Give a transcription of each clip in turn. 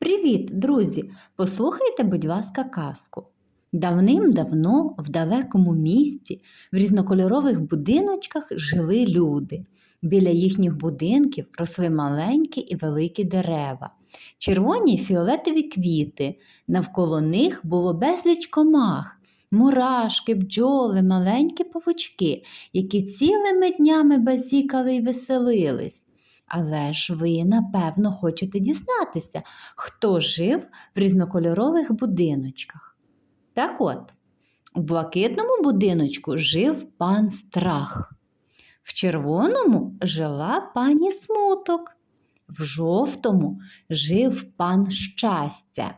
Привіт, друзі! Послухайте, будь ласка, казку. Давним-давно в далекому місті в різнокольорових будиночках жили люди. Біля їхніх будинків росли маленькі і великі дерева, червоні й фіолетові квіти. Навколо них було безліч комах, мурашки, бджоли, маленькі павучки, які цілими днями базікали й веселились. Але ж ви, напевно, хочете дізнатися, хто жив в різнокольорових будиночках. Так от, у блакитному будиночку жив пан страх, в червоному жила пані смуток, в жовтому жив пан щастя,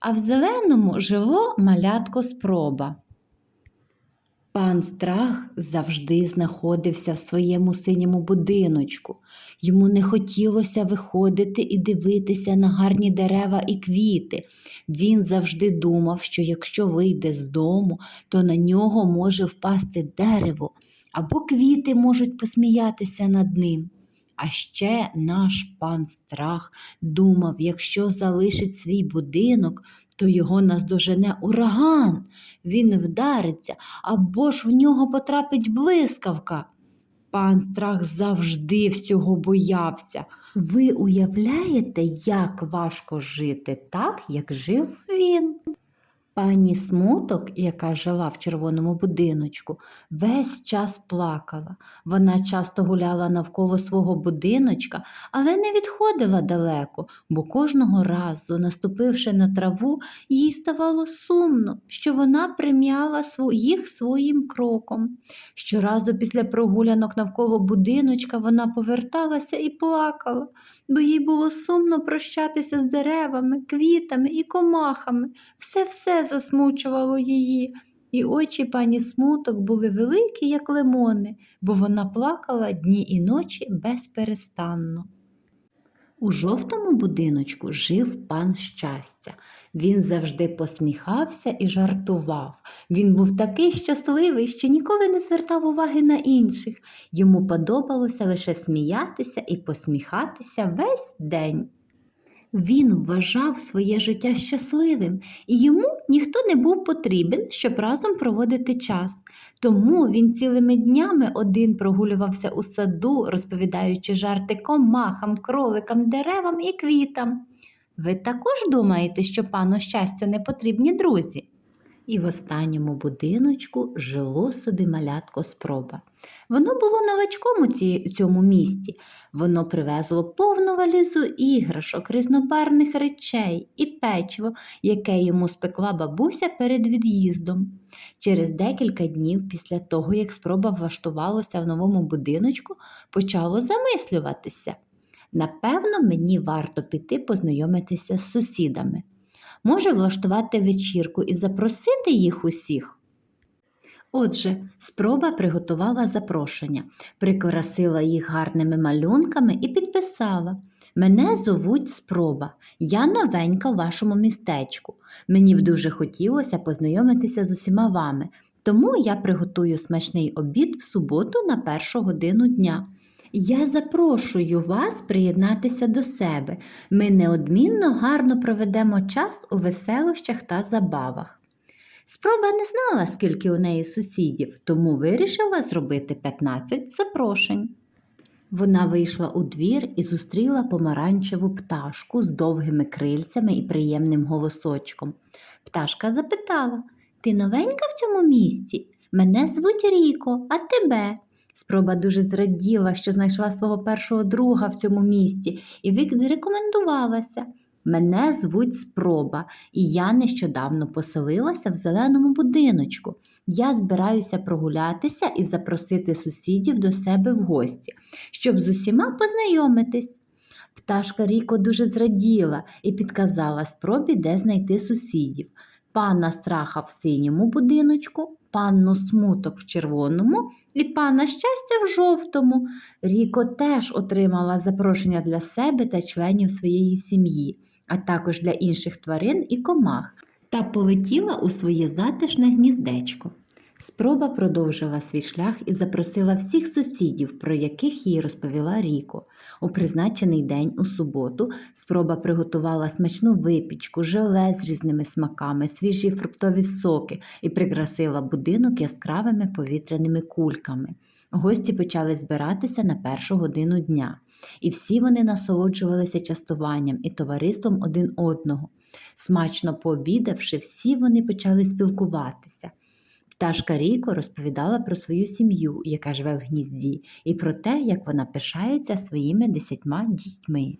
а в зеленому жило малятко спроба. Пан страх завжди знаходився в своєму синьому будиночку. Йому не хотілося виходити і дивитися на гарні дерева і квіти. Він завжди думав, що якщо вийде з дому, то на нього може впасти дерево, або квіти можуть посміятися над ним. А ще наш пан страх думав, якщо залишить свій будинок, то його наздожене ураган, він вдариться або ж в нього потрапить блискавка. Пан страх завжди всього боявся. Ви уявляєте, як важко жити так, як жив він? Пані смуток, яка жила в червоному будиночку, весь час плакала. Вона часто гуляла навколо свого будиночка, але не відходила далеко, бо кожного разу, наступивши на траву, їй ставало сумно, що вона прим'яла їх своїм кроком. Щоразу після прогулянок навколо будиночка вона поверталася і плакала, бо їй було сумно прощатися з деревами, квітами і комахами. Все-все засмучувало її, і очі пані смуток були великі, як лимони, бо вона плакала дні і ночі безперестанно. У жовтому будиночку жив пан щастя. Він завжди посміхався і жартував. Він був такий щасливий, що ніколи не звертав уваги на інших. Йому подобалося лише сміятися і посміхатися весь день. Він вважав своє життя щасливим, і йому ніхто не був потрібен, щоб разом проводити час. Тому він цілими днями один прогулювався у саду, розповідаючи жарти комахам, кроликам, деревам і квітам. Ви також думаєте, що пану щастю не потрібні друзі? І в останньому будиночку жило собі малятко спроба. Воно було новачком у цьому місті. Воно привезло повну валізу іграшок, різнобарних речей і печиво, яке йому спекла бабуся перед від'їздом. Через декілька днів після того, як спроба влаштувалося в новому будиночку, почало замислюватися. Напевно, мені варто піти познайомитися з сусідами. Може влаштувати вечірку і запросити їх усіх. Отже, спроба приготувала запрошення, прикрасила їх гарними малюнками і підписала. Мене зовуть Спроба, я новенька в вашому містечку. Мені б дуже хотілося познайомитися з усіма вами, тому я приготую смачний обід в суботу на першу годину дня. Я запрошую вас приєднатися до себе. Ми неодмінно гарно проведемо час у веселощах та забавах. Спроба не знала, скільки у неї сусідів, тому вирішила зробити 15 запрошень. Вона вийшла у двір і зустріла помаранчеву пташку з довгими крильцями і приємним голосочком. Пташка запитала: Ти новенька в цьому місті? Мене звуть Ріко, а тебе? Спроба дуже зраділа, що знайшла свого першого друга в цьому місті і відрекомендувалася. Мене звуть Спроба, і я нещодавно поселилася в зеленому будиночку. Я збираюся прогулятися і запросити сусідів до себе в гості, щоб з усіма познайомитись. Пташка Ріко дуже зраділа і підказала спробі, де знайти сусідів. Пана страха в синьому будиночку, панну смуток в червоному і пана щастя в жовтому. Ріко теж отримала запрошення для себе та членів своєї сім'ї, а також для інших тварин і комах, та полетіла у своє затишне гніздечко. Спроба продовжила свій шлях і запросила всіх сусідів, про яких їй розповіла Ріко. У призначений день, у суботу, спроба приготувала смачну випічку, желе з різними смаками, свіжі фруктові соки і прикрасила будинок яскравими повітряними кульками. Гості почали збиратися на першу годину дня, і всі вони насолоджувалися частуванням і товариством один одного. Смачно пообідавши, всі вони почали спілкуватися. Пташка Ріко розповідала про свою сім'ю, яка живе в гнізді, і про те, як вона пишається своїми десятьма дітьми.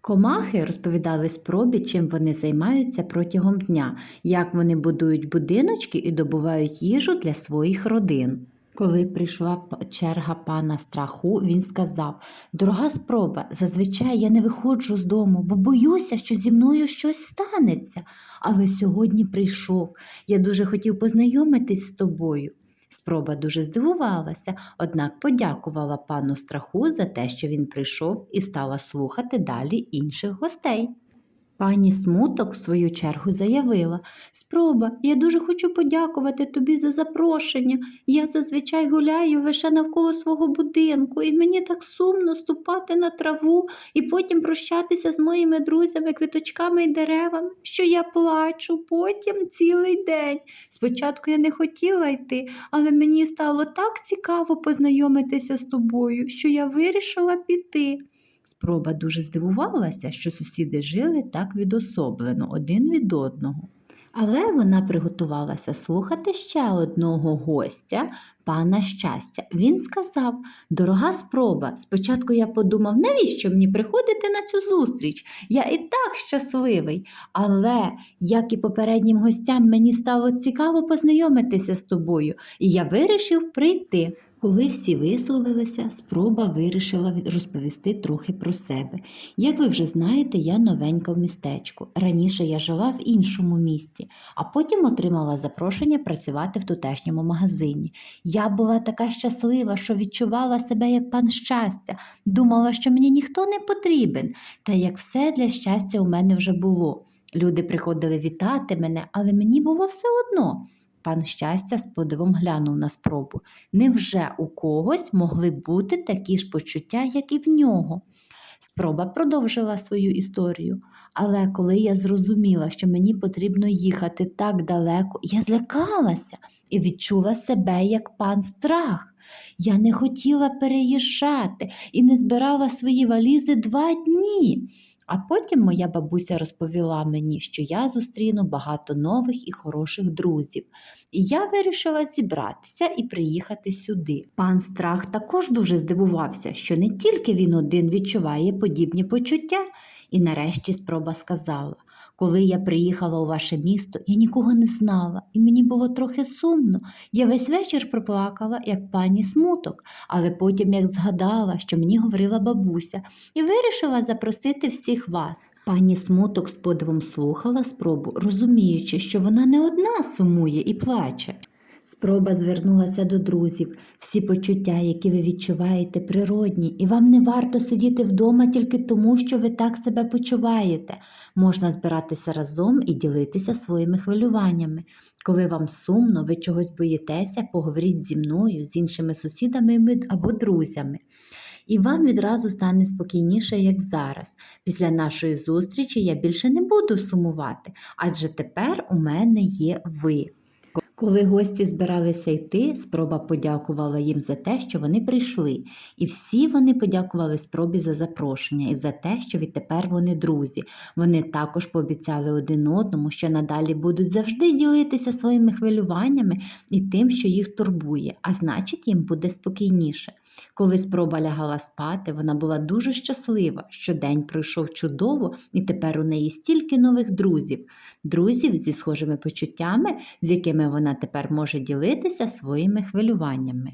Комахи розповідали спробі, чим вони займаються протягом дня, як вони будують будиночки і добувають їжу для своїх родин. Коли прийшла черга пана страху, він сказав: Дорога спроба, зазвичай я не виходжу з дому, бо боюся, що зі мною щось станеться. Але сьогодні прийшов. Я дуже хотів познайомитись з тобою. Спроба дуже здивувалася, однак подякувала пану страху за те, що він прийшов і стала слухати далі інших гостей. Пані Смуток, в свою чергу, заявила Спроба, я дуже хочу подякувати тобі за запрошення. Я зазвичай гуляю лише навколо свого будинку, і мені так сумно ступати на траву і потім прощатися з моїми друзями, квіточками і деревами, що я плачу потім цілий день. Спочатку я не хотіла йти, але мені стало так цікаво познайомитися з тобою, що я вирішила піти. Спроба дуже здивувалася, що сусіди жили так відособлено один від одного. Але вона приготувалася слухати ще одного гостя, пана щастя. Він сказав: Дорога спроба, спочатку я подумав, навіщо мені приходити на цю зустріч? Я і так щасливий. Але, як і попереднім гостям, мені стало цікаво познайомитися з тобою, і я вирішив прийти. Коли всі висловилися, спроба вирішила розповісти трохи про себе. Як ви вже знаєте, я новенька в містечку. Раніше я жила в іншому місті, а потім отримала запрошення працювати в тутешньому магазині. Я була така щаслива, що відчувала себе як пан щастя, думала, що мені ніхто не потрібен, та як все для щастя у мене вже було. Люди приходили вітати мене, але мені було все одно. Пан щастя з подивом глянув на спробу. Невже у когось могли бути такі ж почуття, як і в нього? Спроба продовжила свою історію. Але коли я зрозуміла, що мені потрібно їхати так далеко, я злякалася і відчула себе як пан страх. Я не хотіла переїжджати і не збирала свої валізи два дні. А потім моя бабуся розповіла мені, що я зустріну багато нових і хороших друзів. І я вирішила зібратися і приїхати сюди. Пан Страх також дуже здивувався, що не тільки він один відчуває подібні почуття, і нарешті спроба сказала: коли я приїхала у ваше місто, я нікого не знала, і мені було трохи сумно. Я весь вечір проплакала, як пані смуток, але потім як згадала, що мені говорила бабуся, і вирішила запросити всіх вас. Пані смуток з подивом слухала спробу, розуміючи, що вона не одна сумує і плаче. Спроба звернулася до друзів. Всі почуття, які ви відчуваєте, природні, і вам не варто сидіти вдома тільки тому, що ви так себе почуваєте. Можна збиратися разом і ділитися своїми хвилюваннями. Коли вам сумно, ви чогось боїтеся, поговоріть зі мною, з іншими сусідами або друзями. І вам відразу стане спокійніше, як зараз. Після нашої зустрічі я більше не буду сумувати, адже тепер у мене є ви. Коли гості збиралися йти, спроба подякувала їм за те, що вони прийшли, і всі вони подякували спробі за запрошення і за те, що відтепер вони друзі. Вони також пообіцяли один одному, що надалі будуть завжди ділитися своїми хвилюваннями і тим, що їх турбує, а значить, їм буде спокійніше. Коли спроба лягала спати, вона була дуже щаслива, що день пройшов чудово, і тепер у неї стільки нових друзів, друзів зі схожими почуттями, з якими вона тепер може ділитися своїми хвилюваннями.